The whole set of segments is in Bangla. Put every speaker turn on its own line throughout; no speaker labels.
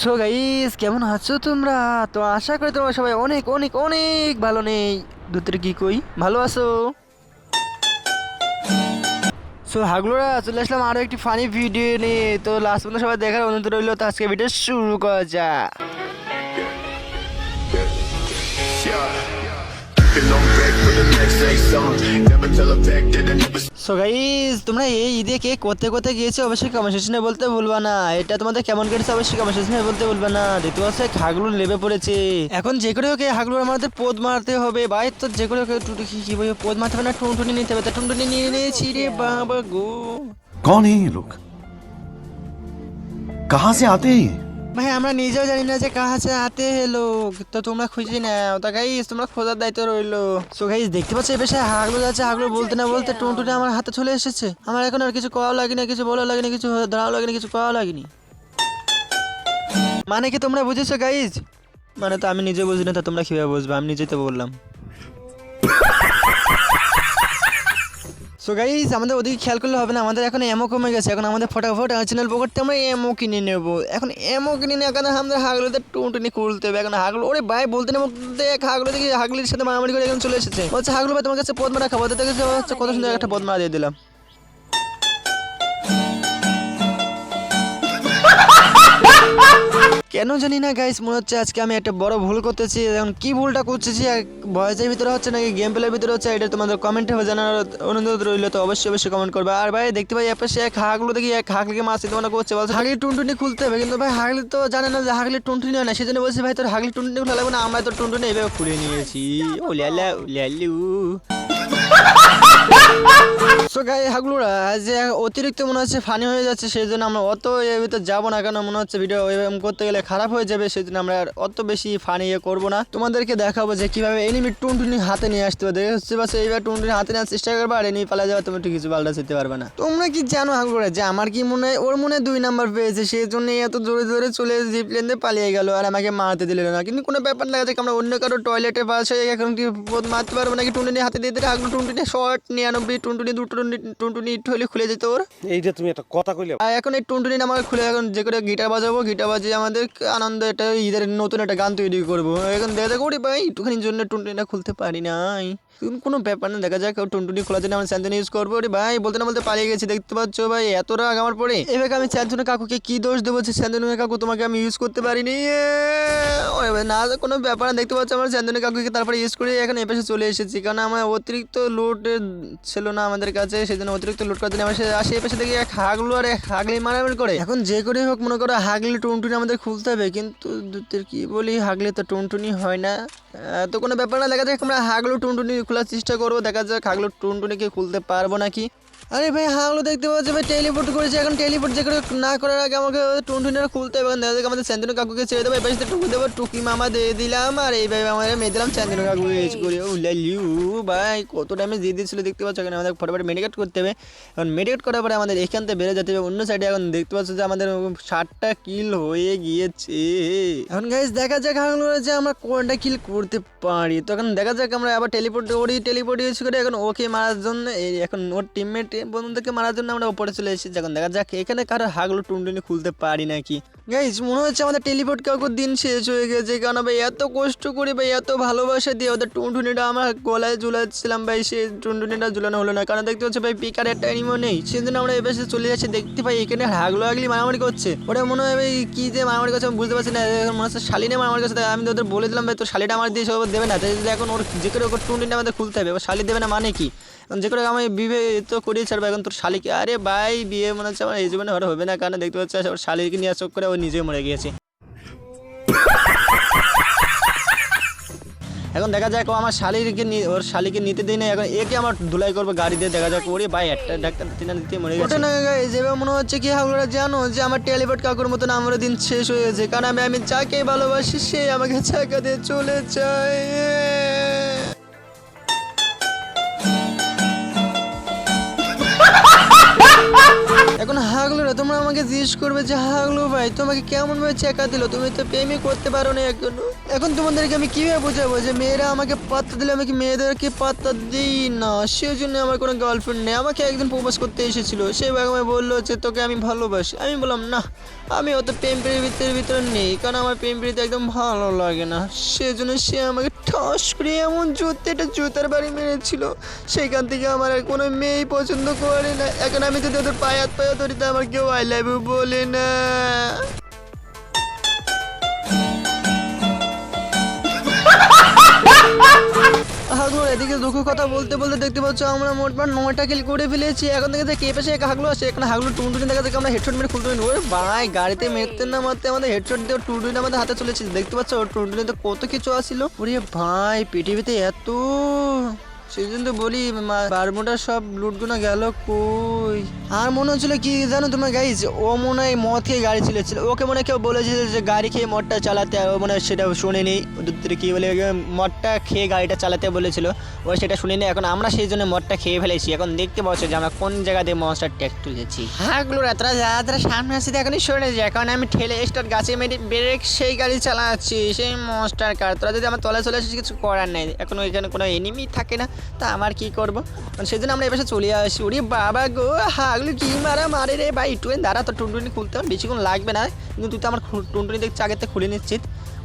সো গাইস কেমন আছো তোমরা? তো আশা করি তোমরা সবাই অনেক অনেক অনেক ভালো নেই। দুটোর কি কই? ভালো আছো? সো হাগলোরা, চলে আসলাম আরও একটি ফানি ভিডিও নিয়ে। তো লাস্ট পর্যন্ত সবাই দেখার অনুরোধ রইল, তো আজকে ভিডিও শুরু করা
never
সো গাইজ তোমরা এই ঈদে কে করতে করতে গিয়েছো অবশ্যই কমেন্ট বলতে বলবা না। এটা তোমাদের কেমন কেটেছে অবশ্যই কমেন্ট বলতে বলবা না। ঋতু আছে হাগলুর লেবে পড়েছে। এখন যে করে ওকে হাগলুর আমাদের পোদ মারতে হবে। ভাই, তো যে করে ওকে কি বলব পোদ মারতে হবে না টুনটুনি নিতে হবে। তা টুনটুনি নিয়ে নিয়েছি রে বাবা গো।
কন এই লোক কাহা সে আতে হ্যাঁ
ভাই, আমরা নিজেও জানি না যে সে হাতে হে লোক। তো তোমরা খুঁজে নাও। তা গাইস তোমরা খোঁজার দায়িত্ব রইল। সো গাইস দেখতে পাচ্ছ এই বেশে হাগলো যাচ্ছে হাগলো বলতে না বলতে টুনটুনি আমার হাতে চলে এসেছে। আমার এখন আর কিছু করাও লাগেনি, কিছু বলা লাগেনি, কিছু ধরাও লাগেনি, কিছু করাও লাগেনি। মানে কি তোমরা বুঝেছ গাইজ মানে তো আমি নিজে বুঝি না, তো তোমরা কীভাবে বুঝবে? আমি নিজেই তো বললাম। সো গাইজ আমাদের ওদিকে খেয়াল করলে হবে না, আমাদের এখন এমও কমে গেছে, এখন আমাদের ফটাফট আর্সেনাল পকেটতে আমরা এমও কিনে নেব। এখন এমও কিনে নিয়ে এখন আমাদের হাগলোতে টুনটুনি খুলতে হবে। এখন হাগলো, ওরে ভাই, বলতে না দেখ হাগলো দেখি হাগলির সাথে মারামারি করে এখন চলে এসেছে। বলছে হাগলো ভাই, তোমার কাছে পদ্মাটা খাব দেখে হচ্ছে কত সুন্দর একটা পদ্মা দিয়ে দিলাম। কেন জানি না গাইস মনে হচ্ছে আজকে আমি একটা বড় ভুল করতেছি। এখন কি ভুলটা করতেছি ভয়েসের ভিতরে হচ্ছে নাকি গেম প্লের ভিতরে হচ্ছে, এটা তোমাদের কমেন্টে জানার অনুরোধ রইল, তো অবশ্যই অবশ্যই কমেন্ট করবে। আর ভাই, দেখতে পাই অ্যাপে সে এক হাগলো, দেখি এক হাগলিকে মাছ দিতে মনে করছে, বলছে, হাগলি টুনটুনি খুলতে হবে। কিন্তু ভাই, হাগলি তো জানে না যে হাগলি টুনটুনি হয় না, সেজন্য বলছে, ভাই, তোর হাগলি টুনটুনি খোলা লাগবে না, আমরা তো টুনটুনি এইভাবে খুলে নিয়েছি। ও ল্যালা ল্যালু সো গাই হাগলুরা, যে অতিরিক্ত মনে হচ্ছে ফানি হয়ে যাচ্ছে সেই জন্য আমরা অত এর ভিতরে যাব না কেন মনে হচ্ছে ভিডিও এরকম করতে গেলে খারাপ হয়ে যাবে সেই জন্য আমরা অত বেশি ফানি ইয়ে করব না। তোমাদেরকে দেখাবো যে কীভাবে এনিমি টুনটুনি হাতে নিয়ে আসতে হবে দেখতে পাচ্ছ, এইবার টুনটুনি হাতে নেওয়ার চেষ্টা করবে, আর এনিমি পালা যাবে তুমি কিছু পাল্টা যেতে পারবে না। তোমরা কি জানো, হাগলুরা, যে আমার কি মনে হয়, ওর মনে দুই নাম্বার পেয়েছে সেই জন্য এত জোরে জোরে চলে জিপ লেন দিয়ে পালিয়ে গেল, আর আমাকে মারতে দিল না। কিন্তু কোনো ব্যাপার না যে আমরা অন্য কারও টয়লেটে পাশে এখন কি মারতে পারব নাকি টুনটুনি হাতে দিয়ে দিলে হাগলু টুনটুনি শর্ট নিরানব্বই টুনটুনি দুটো টুনটুনি- ইট হলে খুলে যেত ওর।
এইটা তুমি একটা কথা কইলে।
এখন এই টুনটুনি আমাকে খুলে এখন যে করে গিটার বাজাবো গিটার বাজিয়ে আমাদের আনন্দ এটা ঈদের নতুন একটা গান তৈরি করব। এখন দেখা যাক ওরে ভাই একটুখানির জন্য টুনটুনিটা খুলতে পারি নাই। কোনো ব্যাপার না দেখা যাক টুনটুনি খোলার জন্য আমরা স্যান্তন ইউজ করব। ওরে ভাই বলতে না বলতে পালিয়ে গেছি দেখতে পাচ্ছ ভাই এত রাগ আমার পরে। এবার আমি স্যান্তনু কাকুকে কি দোষ দেবো যে স্যান্তনু কাকু তোমাকে আমি ইউজ করতে পারিনি? না কোনো ব্যাপার না দেখতে পাচ্ছ আমার স্যান্তনু কাকুকে তারপরে ইউজ করে এখন এপাশে চলে এসেছি কারণ আমার অতিরিক্ত লোড ছিল না আমাদের কাছে সেই জন্য অতিরিক্ত লোড করার জন্য আমার এপাশে দেখি এক হাগলু আর এক হাগলি মারামারি করে। এখন যে করে হোক, মনে করো হাগলি টুনটুনি আমাদের খুলতে হবে, কিন্তু দুধের কি বলি, হাগলি তো টুনটুনি হয় না। তো কোনো ব্যাপার না, দেখা যাক আমরা হাগলু টুনটুনি খোলার চেষ্টা করব, দেখা যাক হাগলু টুনটুনিকে খুলতে পারব নাকি। আরে ভাই হাগলো দেখতে পাচ্ছি ভাই টেলিপোর্ট করেছে। এখন টেলিপোর্ট যে করে না করার আগে আমাকে টুনটুনিটা খুলতে হবে। এখন দেখা আমাদের স্যান্তনু কাকুকে ছেড়ে দেবো। এবার টুকু দেবো, টুকি মামা দিয়ে দিলাম। আর এই এইভাবে আমার মেয়ে দিলাম স্যান্তনু কাকু ইউজ করে ও লালিউ ভাই, কত ড্যামেজ দিয়ে দিয়েছিল দেখতে পাচ্ছ? এখন আমাদের ফটোফট মেডিকেট করতে হবে। এখন মেডিকেট করার পরে আমাদের এখান থেকে বেড়ে যেতে হবে। অন্য সাইডে এখন দেখতে পাচ্ছ যে আমাদের ষাটটা কিল হয়ে গিয়েছে। এখন গাইজ দেখা যাক হাগলো যে আমরা কোনটা কিল করতে পারি। তখন দেখা যাক, আমরা আবার টেলিপোর্ট ওরি টেলিপোর্ট ইউজ করে এখন ওকে মারার জন্য। এখন ওর টিমমেট বন্ধুদেরকে মারার জন্য আমরা ওপরে চলে এসেছি। যখন দেখা যাক, এখানে কারও হাগলো টুনটুনি খুলতে পারি নাকি? গাইজ মনে হচ্ছে আমাদের টেলিপোর্ট কাকুর দিন শেষ হয়ে গেছে। কারণ ভাই, এত কষ্ট করে ভাই, এত ভালোবাসা দিয়ে ওদের টুনটুনিটা আমার গলায় ঝুলাচ্ছিলাম ভাই সে টুনটুনিটা ঝুলানো হলো না। কারণ দেখতে হচ্ছে ভাই, পিকার একটা অ্যানিমো নেই। সেজন্য আমরা এবার চলে যাচ্ছি, দেখতে পাই এখানে হাগলো হাগলি মারামারি করছে। ওটা মনে হয় ভাই, কি যে মারামারি করছে আমি বুঝতে পারছি না। মনে হচ্ছে শালিনে মারামারি করছে। আমি ওদের বলে দিলাম ভাই তো শালিটা আমার দিয়ে সব দেবে না। তাই এখন ওর যে করে ওর টুনটুনিটা আমাদের খুলতে হবে শালি দেবে না মানে কি? যে করে আমি বিয়ে তো করিয়ে ছাড়বো, এখন তোর শালিকে আরে ভাই, বিয়ে মনে হচ্ছে আমার এই জীবনে হবে না। কারণ দেখতে পাচ্ছি শালিকে নিয়ে চোখ করে নিজে মরে গিয়েছে। এখন দেখা যাক আমার শালিকে ওর শালিকে নিতে দিই না এখন একে আমার ধুলাই করবে, গাড়ি দিয়ে দেখা যাক ওরে ভাই, একটা ডাক্তার দিতে না দিতে মরে গেছে। না যেভাবে মনে হচ্ছে কি হাগুলা জানো যে আমার টেলিপোর্ট কাকুর মতন আমার দিন শেষ হয়ে কারণ আমি আমি যাকে ভালোবাসি, সে আমাকে চাকা দিয়ে চলে যায়। এখন হাগলো বন্ধুরা তোমরা আমাকে জিজ্ঞেস করবে যে, হাগলু ভাই, তোমাকে কেমন ভাবে চেকা দিল? তুমি তো প্রেমই করতে পারো না এখন। এখন তোমাদেরকে আমি কীভাবে বোঝাবো যে, মেয়েরা আমাকে পাত্তা দিলে আমি কি মেয়েদেরকে পাত্তা দিই না? সেই জন্য আমার কোনো গার্লফ্রেন্ড নেই। আমাকে একদিন প্রপোজ করতে এসেছিল। সে আমায় বলল যে, তোকে আমি ভালোবাসি। আমি বললাম, না, আমি অত প্রেম প্রীতির ভিতরে নেই, কারণ আমার প্রেম প্রীতি একদম ভালো লাগে না। সেজন্য সে আমাকে ঠস করে এমন জুতে একটা জুতার বাড়ি মেরেছিল। সেখান থেকে আমার আর কোনো মেয়েই পছন্দ করে না। এখন আমি যদি ওদের পায়ে হাত পায়ে ধরি আমার কেউ আই লাভ ইউ বলে না। হাগলো এদিকে দুঃখ কথা বলতে বলতে দেখতে পাচ্ছ আমরা মোটমাট নয়টা কিল করে ফেলেছি। এখন থেকে কে পেশে এক হাগলো আছে এখানে হাগলো টুনটুনি দেখা থেকে আমরা হেডশট মেরে খুলতে ওরে ভাই, গাড়িতে মেরতে না মারতে আমাদের হেডশট দিয়ে টুনটুনি আমাদের হাতে চলেছে দেখতে পাচ্ছ, টুনটুনিতে কত কিছু আসছিল ওরে ভাই, পৃথিবীতে এত সেই জন্য তো বলি বারমুডা সব লুটগুলো গেল কই? আর মনে হচ্ছিল কি জানো তোমার গাইজ ও মনে হয় মদ খেয়ে গাড়ি চালাচ্ছিল ওকে মনে কেউ বলেছে যে গাড়ি খেয়ে মদটা চালাতে, ও মনে সেটা শুনেনি। কি বলে, মদটা খেয়ে গাড়িটা চালাতে বলেছিল। ও সেটা শুনেনি, এখন আমরা সেই জন্য মদটা খেয়ে ফেলেছি। এখন দেখতে পাচ্ছ যে আমরা কোন জায়গা দিয়ে মনস্টার ট্যাগ তুলেছি। হ্যাঁ গুলো রাত্রা যারা সামনে আসছে এখনই সরে যায় কারণ আমি ঠেলে স্টার গাছে মেরে ব্রেক সেই গাড়ি চালাচ্ছি। সেই মনস্টার কার তোরা যদি আমার তলায় চলে আসিস, কিছু করার নেই। এখন ওইখানে কোনো এনিমি থাকে না। তা আমার কি করব? সেই জন্য আমরা এবার চলে আসি। ওরে বাবা গো, হাগলু কি মারা মারে রে ভাই। একটু দাঁড়া তো টুনটুনি খুলতে আমার বেশিক্ষণ লাগবে না। কিন্তু তুই তো আমার টুনটুনি দেখছি আগের থেকে খুলে নিচ্ছিস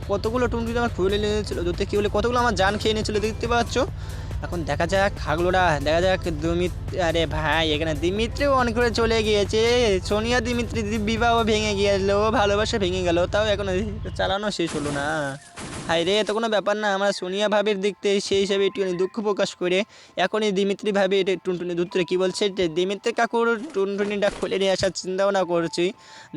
কতগুলো টুনটুনি আমার খুলে নিয়েছিল? দুধে কী বলে কতগুলো আমার জান খেয়ে নিয়েছিল দেখতে পাচ্ছ? এখন দেখা যাক, হাগলোরা, দেখা যাক, দুমিত আরে ভাই, এখানে দিমিত্রিও অন করে চলে গিয়েছে। সোনিয়া, দিমিত্রি বিবাহ ভেঙে গিয়েছিল। ভালোবাসা ভেঙে গেল। তাও এখন চালানো শেষ হলো না। হাই রে এত কোনো ব্যাপার না। আমরা সোনিয়া ভাবির দেখতে সেই হিসাবে একটুখানি দুঃখ প্রকাশ করে এখনই দিমিত্রি ভাবি এটা টুনটুনি দুত্রে কী বলছে যে দিমিত্রি কাকুর টুনটুনিটা খুলে নিয়ে আসার চিন্তা ভাবনা করছি।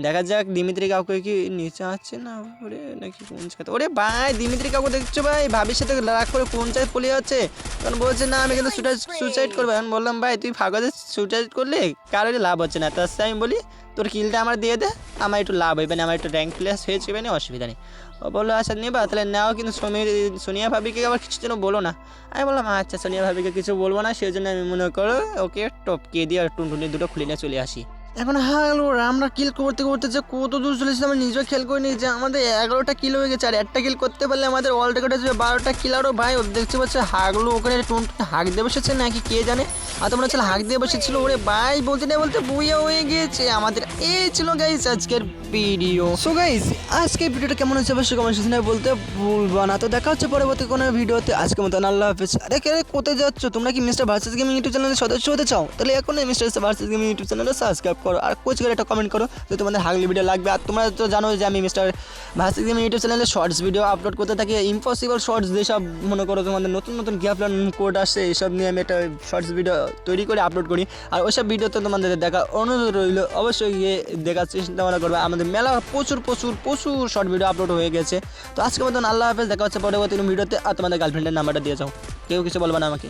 দেখা যাক দিমিত্রি কাকুকে কি নিচে আছে না ওরে, নাকি কোন ওরে ভাই, দিমিত্রি কাকু দেখছ ভাই? ভাবির সাথে রাগ করে কোন জায়গায় পড়ে যাচ্ছে তখন বলছে, না, আমি কিন্তু সুসাইড করব। আমি বললাম, ভাই, তুই ফাঁকাতে সুসাইড করলে কারোরই লাভ হচ্ছে না। তার সাথে আমি বলি তোর কিলটা আমার দিয়ে দে। আমার একটু লাভ হইবে না, আমার একটু র্যাঙ্ক প্লেস হয়ে যাবে না অসুবিধা নেই। ও বলল আচ্ছা নেবা, তাহলে নাও। কিন্তু সমীর সোনিয়া ভাবিকে আবার কিছু যেন বলো না। আমি বললাম আচ্ছা সোনিয়া ভাবিকে কিছু বলব না সেই জন্য আমি মনে করো ওকে টপকে দিয়ে আর টুনটুনি দুটো খুলে নিয়ে চলে আসি। এখন হ্যালো আমরা কিল করতে করতে যে কত দূর চলেছি আমরা নিজেও খেয়াল করিনি যে আমাদের এগারোটা কিল হয়ে গেছে। আর একটা কিল করতে পারলে আমাদের অল রেকর্ড হচ্ছে বারোটা কিল আরও ভাই দেখতে পাচ্ছে হাগলো ওখানে টুনটুনি হাঁক দিয়ে বসেছে নাকি কে জানে। আর তোমরা ছিল হাঁক দিয়ে বসেছিল ওরে ভাই, বলতে না বলতে বইয়া হয়ে গিয়েছে আমাদের এই ছিল গাইস আজকের ভিডিও সো গাইস আজকের ভিডিওটা কেমন হচ্ছে অবশ্যই কমেন্ট সেকশনে বলতে ভুলবা না। তো দেখা হচ্ছে পরবর্তী কোনো ভিডিওতে আজকের মতন আল্লাহ হাফেজ। আরে কে কোথায় যাচ্ছ? তোমরা কি মিস্টার ভার্সেস গেমিং ইউটিউব চ্যানেলের সদস্য হতে চাও? তাহলে এখন মিস্টার ভার্সেস গেমিং ইউটিউব চ্যানেলটা সাবস্ক্রাইব করো। আর কোচ করে একটা কমেন্ট করো যে তোমাদের হাগলি ভিডিও লাগবে। আর তোমরা তো জানো যে আমি মিস্টার ভার্সেস গেমিং ইউটিউব চ্যানেলে শর্টস ভিডিও আপলোড করতে থাকি। ইম্পসিবল শর্টস যেসব মনে করো তোমাদের নতুন নতুন গ্যাপলান কোড আসছে এইসব নিয়ে আমি একটা শর্টস ভিডিও তৈরি করে আপলোড করি। আর ওইসব ভিডিওতে তোমাদের দেখা অনুরোধ রইল। অবশ্যই গিয়ে দেখার চেষ্টা ভাবনা করবে। আমাদের মেলা প্রচুর প্রচুর প্রচুর শর্ট ভিডিও আপলোড হয়ে গেছে। তো আজকে মতন আল্লাহ হাফেজ। দেখা হচ্ছে পরবর্তী ভিডিওতে আর তোমাদের গার্লফ্রেন্ডের নাম্বারটা দিয়ে যাও। কেউ কিছু বলবে না আমাকে।